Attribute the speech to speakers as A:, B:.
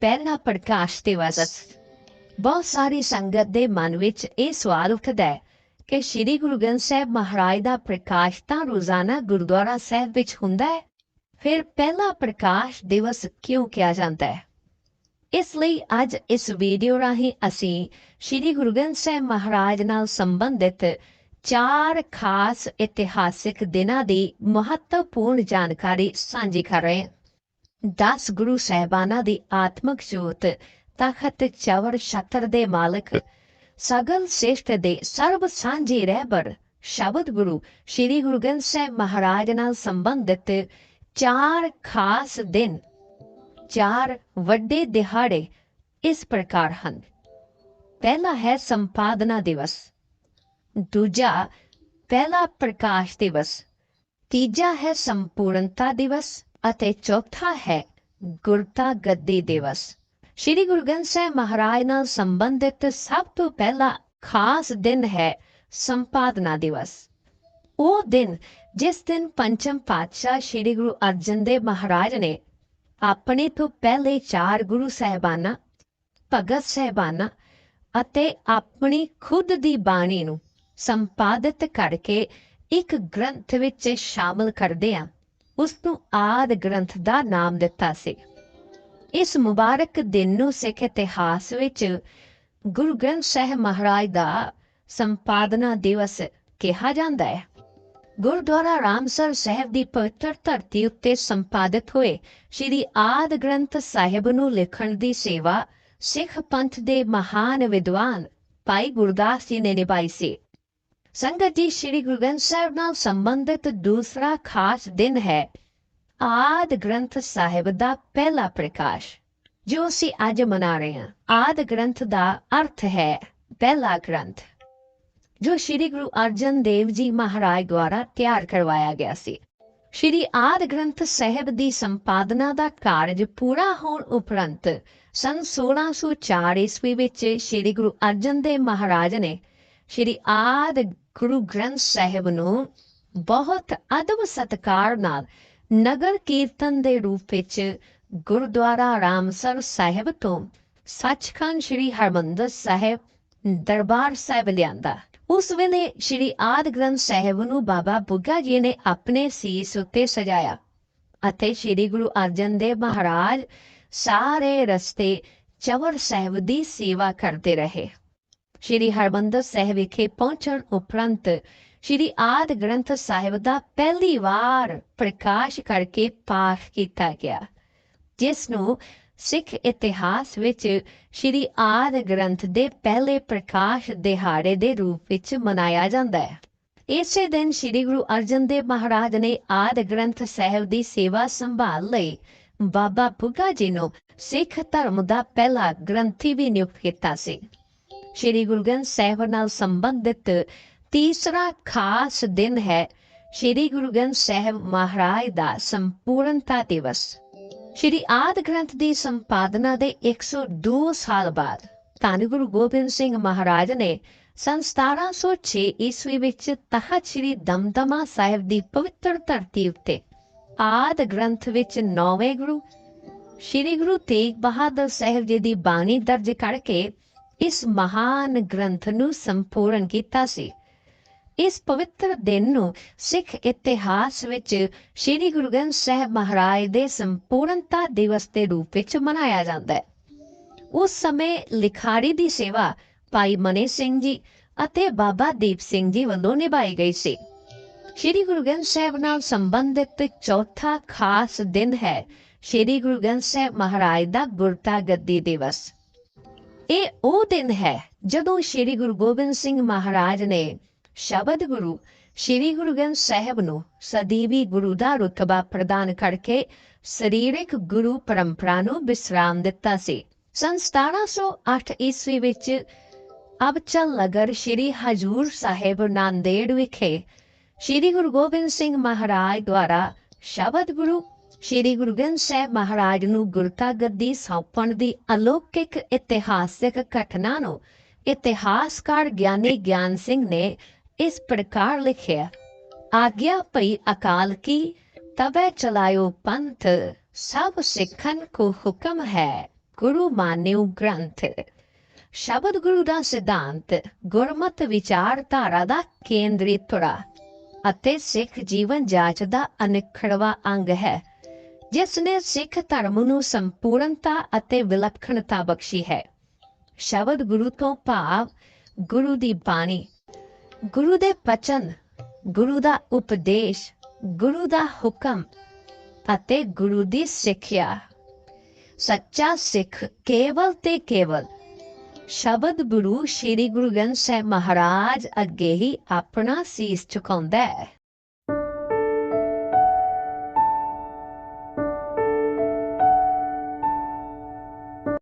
A: ਪਹਿਲਾ ਪ੍ਰਕਾਸ਼ ਦਿਵਸ। ਬਹੁਤ ਸਾਰੀ ਸੰਗਤ ਦੇ ਮਨ ਵਿੱਚ ਇਹ ਸਵਾਲ ਉੱਠਦਾ ਹੈ ਕਿ ਸ੍ਰੀ ਗੁਰੂ ਗ੍ਰੰਥ ਸਾਹਿਬ ਮਹਾਰਾਜ ਦਾ ਪ੍ਰਕਾਸ਼ ਤਾਂ ਰੋਜ਼ਾਨਾ ਗੁਰਦੁਆਰਾ ਸਾਹਿਬ ਵਿੱਚ ਹੁੰਦਾ ਹੈ, ਫਿਰ ਪਹਿਲਾ ਪ੍ਰਕਾਸ਼ ਦਿਵਸ ਕਿਉਂ ਕਿਹਾ ਜਾਂਦਾ ਹੈ? ਇਸ ਲਈ ਅੱਜ ਇਸ ਵੀਡੀਓ ਰਾਹੀਂ ਅਸੀਂ ਸ੍ਰੀ ਗੁਰੂ ਗ੍ਰੰਥ ਸਾਹਿਬ ਮਹਾਰਾਜ ਨਾਲ ਸੰਬੰਧਿਤ ਚਾਰ ਖਾਸ ਇਤਿਹਾਸਿਕ ਦਿਨਾਂ ਦੀ ਮਹੱਤਵਪੂਰਨ ਜਾਣਕਾਰੀ ਸਾਂਝੀ ਕਰ ਰਹੇ ਹਾਂ। 10 ਗੁਰੂ ਸਾਹਿਬਾਨਾਂ ਦੀ ਆਤਮਿਕ ਜੋਤ, ਤਖਤ ਚਵਰ ਛਤਰ ਦੇ ਮਾਲਕ, ਸਗਲ ਸ੍ਰੇਸ਼ਟ ਦੇ ਸਰਬ ਸਾਂਝੇ ਰਹਿਬਰ, ਸ਼ਬਦ ਗੁਰੂ ਸ੍ਰੀ ਗੁਰੂ ਗ੍ਰੰਥ ਸਾਹਿਬ ਮਹਾਰਾਜ ਨਾਲ ਸੰਬੰਧਿਤ ਚਾਰ ਖਾਸ ਦਿਨ, ਚਾਰ ਵੱਡੇ ਦਿਹਾੜੇ ਇਸ ਪ੍ਰਕਾਰ ਹਨ। ਪਹਿਲਾ ਹੈ ਸੰਪਾਦਨਾ ਦਿਵਸ, ਦੂਜਾ ਪਹਿਲਾ ਪ੍ਰਕਾਸ਼ ਦਿਵਸ, ਤੀਜਾ ਹੈ ਸੰਪੂਰਨਤਾ ਦਿਵਸ ਅਤੇ ਚੌਥਾ ਹੈ ਗੁਰਤਾ ਗੱਦੀ ਦਿਵਸ। ਸ਼੍ਰੀ ਗੁਰੂ ਗ੍ਰੰਥ ਸਾਹਿਬ ਮਹਾਰਾਜ ਨਾਲ ਸੰਬੰਧਿਤ ਸਭ ਤੋਂ ਪਹਿਲਾ ਖਾਸ ਦਿਨ ਹੈ ਸੰਪਾਦਨਾ ਦਿਵਸ। ਉਹ ਦਿਨ ਜਿਸ ਦਿਨ ਪੰਚਮ ਪਾਤਸ਼ਾਹ ਸ਼੍ਰੀ ਗੁਰੂ ਅਰਜਨ ਦੇਵ ਮਹਾਰਾਜ ਨੇ ਆਪਣੇ ਤੋਂ ਪਹਿਲੇ ਚਾਰ ਗੁਰੂ ਸਾਹਿਬਾਨਾਂ, ਭਗਤ ਸਾਹਿਬਾਨਾਂ ਅਤੇ ਆਪਣੀ ਖੁਦ ਦੀ ਬਾਣੀ ਨੂੰ ਸੰਪਾਦਿਤ ਕਰਕੇ ਇੱਕ ਗ੍ਰੰਥ ਵਿੱਚ ਸ਼ਾਮਲ ਕਰਦੇ ਆ। ਉਸ ਨੂੰ ਆਦ ਗ੍ਰੰਥ ਦਾ ਨਾਮ ਦਿੱਤਾ ਸੀ। ਇਸ ਮੁਬਾਰਕ ਦਿਨ ਨੂੰ ਸਿੱਖ ਇਤਿਹਾਸ ਵਿੱਚ ਗੁਰੂ ਗ੍ਰੰਥ ਸਾਹਿਬ ਮਹਾਰਾਜ ਦਾ ਸੰਪਾਦਨਾ ਦਿਵਸ ਕਿਹਾ ਜਾਂਦਾ ਹੈ। ਗੁਰਦੁਆਰਾ ਰਾਮਸਰ ਸਾਹਿਬ ਦੀ ਪਵਿੱਤਰ ਧਰਤੀ ਉੱਤੇ ਸੰਪਾਦਿਤ ਹੋਏ ਸ਼੍ਰੀ ਆਦ ਗ੍ਰੰਥ ਸਾਹਿਬ ਨੂੰ ਲਿਖਣ ਦੀ ਸੇਵਾ ਸਿੱਖ ਪੰਥ ਦੇ ਮਹਾਨ ਵਿਦਵਾਨ ਭਾਈ ਗੁਰਦਾਸ ਜੀ ਨੇ ਨਿਭਾਈ ਸੀ। ਸੰਗਤ ਜੀ ਸ਼੍ਰੀ ਗੁਰੂ ਗ੍ਰੰਥ ਸਾਹਿਬ ਨਾਲ ਸੰਬੰਧਿਤ ਦੂਸਰਾ ਖਾਸ ਦਿਨ ਹੈ ਆਦ ਗ੍ਰੰਥ ਸਾਹਿਬ ਦਾ ਪਹਿਲਾ ਪ੍ਰਕਾਸ਼, ਜੋ ਅਸੀਂ ਅੱਜ ਮਨਾ ਰਹੇ ਹਾਂ। ਆਦ ਗ੍ਰੰਥ ਦਾ ਅਰਥ ਹੈ ਪਹਿਲਾ ਗ੍ਰੰਥ, ਜੋ ਸ਼੍ਰੀ ਗੁਰੂ ਅਰਜਨ ਦੇਵ ਜੀ ਮਹਾਰਾਜ ਦੁਆਰਾ ਤਿਆਰ ਕਰਵਾਇਆ ਗਿਆ ਸੀ। ਸ਼੍ਰੀ ਆਦ ਗ੍ਰੰਥ ਸਾਹਿਬ ਦੀ ਸੰਪਾਦਨਾ ਦਾ ਕਾਰਜ ਪੂਰਾ ਹੋਣ ਉਪਰੰਤ ਸਨ 1604 ਈਸਵੀ ਵਿੱਚ ਸ਼੍ਰੀ ਗੁਰੂ ਅਰਜਨ ਦੇਵ ਮਹਾਰਾਜ ਨੇ ਸ਼੍ਰੀ ਆਦ ਗੁਰੂ ਗ੍ਰੰਥ ਸਾਹਿਬ ਨੂੰ ਬਹੁਤ ਅਦਬ ਸਤਕਾਰ ਨਾਲ ਨਗਰ ਕੀਰਤਨ ਦੇ ਰੂਪ ਵਿੱਚ ਗੁਰਦੁਆਰਾ ਰਾਮਸਰ ਸਾਹਿਬ ਤੋਂ ਸੱਚਖੰਡ ਸ਼੍ਰੀ ਹਰਮੰਦਰ ਸਾਹਿਬ ਦਰਬਾਰ ਸਾਹਿਬ ਲਿਆਂਦਾ। ਉਸ ਵੇਲੇ ਸ਼੍ਰੀ ਆਦ ਗ੍ਰੰਥ ਸਾਹਿਬ ਨੂੰ ਬਾਬਾ ਬੁੱਗਾ ਜੀ ਨੇ ਆਪਣੇ ਸੀਸ ਉੱਤੇ ਸਜਾਇਆ ਅਤੇ ਸ਼੍ਰੀ ਗੁਰੂ ਅਰਜਨ ਦੇਵ ਮਹਾਰਾਜ ਸਾਰੇ ਰਸਤੇ ਚਵਰ ਸਾਹਿਬ ਦੀ ਸੇਵਾ ਕਰਦੇ ਰਹੇ। ਸ਼੍ਰੀ ਹਰਮੰਦਰ ਸਾਹਿਬ ਵਿਖੇ ਪਹੁੰਚਣ ਉਪਰੰਤ ਸ਼੍ਰੀ ਆਦ ਗ੍ਰੰਥ ਸਾਹਿਬ ਦਾ ਪਹਿਲੀ ਵਾਰ ਪ੍ਰਕਾਸ਼ ਕਰਕੇ ਪਾਠ ਕੀਤਾ ਗਿਆ, ਜਿਸ ਨੂੰ ਸਿੱਖ ਇਤਿਹਾਸ ਵਿੱਚ ਸ਼੍ਰੀ ਆਦ ਗ੍ਰੰਥ ਦੇ ਪਹਿਲੇ ਪ੍ਰਕਾਸ਼ ਦਿਹਾੜੇ ਦੇ ਰੂਪ ਵਿੱਚ ਮਨਾਇਆ ਜਾਂਦਾ ਹੈ। ਇਸੇ ਦਿਨ ਸ਼੍ਰੀ ਗੁਰੂ ਅਰਜਨ ਦੇਵ ਮਹਾਰਾਜ ਨੇ ਆਦ ਗ੍ਰੰਥ ਸਾਹਿਬ ਦੀ ਸੇਵਾ ਸੰਭਾਲ ਲਈ ਬਾਬਾ ਬੁੱਗਾ ਜੀ ਨੂੰ ਸਿੱਖ ਧਰਮ ਦਾ ਪਹਿਲਾ ਗ੍ਰੰਥੀ ਵੀ ਨਿਯੁਕਤ ਕੀਤਾ ਸੀ। ਸ਼੍ਰੀ ਗੁਰੂ ਗ੍ਰੰਥ ਸਾਹਿਬ ਨਾਲ ਸੰਬੰਧਿਤ ਤੀਸਰਾ ਖਾਸ ਦਿਨ ਹੈ ਸ਼੍ਰੀ ਗੁਰੂ ਗ੍ਰੰਥ ਸਾਹਿਬ ਮਹਾਰਾਜ ਦਾ ਸੰਪੂਰਨਤਾ ਦਿਵਸ। ਸ਼੍ਰੀ ਆਦ ਗ੍ਰੰਥ ਦੀ ਸੰਪਾਦਨਾ ਦੇ 102 ਸਾਲ ਬਾਅਦ ਧੰਨ ਗੁਰੂ ਗੋਬਿੰਦ ਸਿੰਘ ਮਹਾਰਾਜ ਨੇ ਸੰਨ 1706 ਈਸਵੀ ਵਿੱਚ ਤਖਤ ਸ਼੍ਰੀ ਦਮਦਮਾ ਸਾਹਿਬ ਦੀ ਪਵਿੱਤਰ ਧਰਤੀ ਉੱਤੇ ਆਦ ਗ੍ਰੰਥ ਵਿੱਚ ਨੌਵੇਂ ਗੁਰੂ, ਸ਼੍ਰੀ ਗੁਰੂ ਤੇਗ ਬਹਾਦਰ ਸਾਹਿਬ ਜੀ ਦੀ ਬਾਣੀ ਦਰਜ ਕਰਕੇ ਇਸ ਮਹਾਨ ਗ੍ਰੰਥ ਨੂੰ ਸੰਪੂਰਨ ਕੀਤਾ ਸੀ। ਇਸ ਪਵਿੱਤਰ ਦਿਨ ਨੂੰ ਸਿੱਖ ਇਤਿਹਾਸ ਵਿੱਚ ਸ੍ਰੀ ਗੁਰੂ ਗ੍ਰੰਥ ਸਾਹਿਬ ਮਹਾਰਾਜ ਦੇ ਸੰਪੂਰਨਤਾ ਦਿਵਸ ਦੇ ਰੂਪ ਵਿੱਚ ਮਨਾਇਆ ਜਾਂਦਾ ਹੈ। ਉਸ ਸਮੇਂ ਲਿਖਾਰੀ ਦੀ ਸੇਵਾ ਭਾਈ ਮਨੀ ਸਿੰਘ ਜੀ ਅਤੇ ਬਾਬਾ ਦੀਪ ਸਿੰਘ ਜੀ ਵੱਲੋਂ ਨਿਭਾਈ ਗਈ ਸੀ। ਸ੍ਰੀ ਗੁਰੂ ਗ੍ਰੰਥ ਸਾਹਿਬ ਨਾਲ ਸੰਬੰਧਿਤ ਚੌਥਾ ਖਾਸ ਦਿਨ ਹੈ ਸ੍ਰੀ ਗੁਰੂ ਗ੍ਰੰਥ ਸਾਹਿਬ ਮਹਾਰਾਜ ਦਾ ਗੁਰਤਾ ਗੱਦੀ ਦਿਵਸ। ਇਹ ਉਹ ਦਿਨ ਹੈ ਜਦੋਂ ਸ੍ਰੀ ਗੁਰੂ ਗੋਬਿੰਦ ਸਿੰਘ ਮਹਾਰਾਜ ਨੇ ਸ਼ਬਦ ਗੁਰੂ ਸ੍ਰੀ ਗੁਰੂ ਗ੍ਰੰਥ ਸਾਹਿਬ ਨੂੰ ਸਦੀਵੀ ਗੁਰੂ ਦਾ ਰੁਤਬਾ ਪ੍ਰਦਾਨ ਕਰਕੇ ਸਰੀਰਕ ਗੁਰੂ ਪਰੰਪਰਾ ਨੂੰ ਵਿਸਰਾਮ ਦਿੱਤਾ ਸੀ। ਸੰਨ 1708 ਈਸਵੀ ਵਿੱਚ ਅਬਚਲ ਨਗਰ ਸ੍ਰੀ ਹਜੂਰ ਸਾਹਿਬ ਨਾਂਦੇੜ ਵਿਖੇ ਸ੍ਰੀ ਗੁਰੂ ਗੋਬਿੰਦ ਸਿੰਘ ਮਹਾਰਾਜ ਦੁਆਰਾ ਸ਼ਬਦ ਗੁਰੂ ਸ੍ਰੀ ਗੁਰੂ ਗ੍ਰੰਥ ਸਾਹਿਬ ਮਹਾਰਾਜ ਨੂੰ ਗੁਰਤਾ ਗੱਦੀ ਸੌਂਪਣ ਦੀ ਅਲੌਕਿਕ ਇਤਿਹਾਸਿਕ ਘਟਨਾ ਨੂੰ ਇਤਿਹਾਸਕਾਰ ਗਿਆਨੀ ਗਿਆਨ ਸਿੰਘ ਨੇ ਇਸ ਪ੍ਰਕਾਰ ਲਿਖਿਆ, ਆਗਿਆ ਭਈ ਅਕਾਲ ਕੀ ਤਬੈ ਚਲਾਇਓ ਪੰਥ, ਸਭ ਸਿੱਖਨ ਕੋ ਹੁਕਮ ਹੈ, ਗੁਰੂ ਮਾਨਿਓ ਗ੍ਰੰਥ। ਸ਼ਬਦ ਗੁਰੂ ਦਾ ਸਿਧਾਂਤ, ਗੁਰਮਤ ਵਿਚਾਰਧਾਰਾ ਦਾ ਕੇਂਦਰੀ ਧੁਰਾ ਅਤੇ ਸਿੱਖ ਜੀਵਨ ਜਾਚ ਦਾ ਅਨਿਖੜਵਾ ਅੰਗ ਹੈ। ਜਿਸ ਨੇ ਸਿੱਖ ਧਰਮ ਨੂੰ ਸੰਪੂਰਨਤਾ ਅਤੇ ਵਿਲੱਖਣਤਾ ਬਖਸ਼ੀ ਹੈ, ਸ਼ਬਦ ਗੁਰੂ ਤੋਂ ਭਾਵ ਗੁਰੂ ਦੀ ਬਾਣੀ, ਗੁਰੂ ਦੇ ਬਚਨ ਗੁਰੂ ਦਾ ਉਪਦੇਸ਼, ਗੁਰੂ ਦਾ ਹੁਕਮ ਅਤੇ ਗੁਰੂ ਦੀ ਸਿੱਖਿਆ। ਸੱਚਾ ਸਿੱਖ ਕੇਵਲ ਤੇ ਕੇਵਲ ਸ਼ਬਦ ਗੁਰੂ ਸ੍ਰੀ ਗੁਰੂ ਗ੍ਰੰਥ ਸਾਹਿਬ ਮਹਾਰਾਜ ਅੱਗੇ ਹੀ ਆਪਣਾ ਸੀਸ ਝੁਕਾਉਂਦਾ ਹੈ।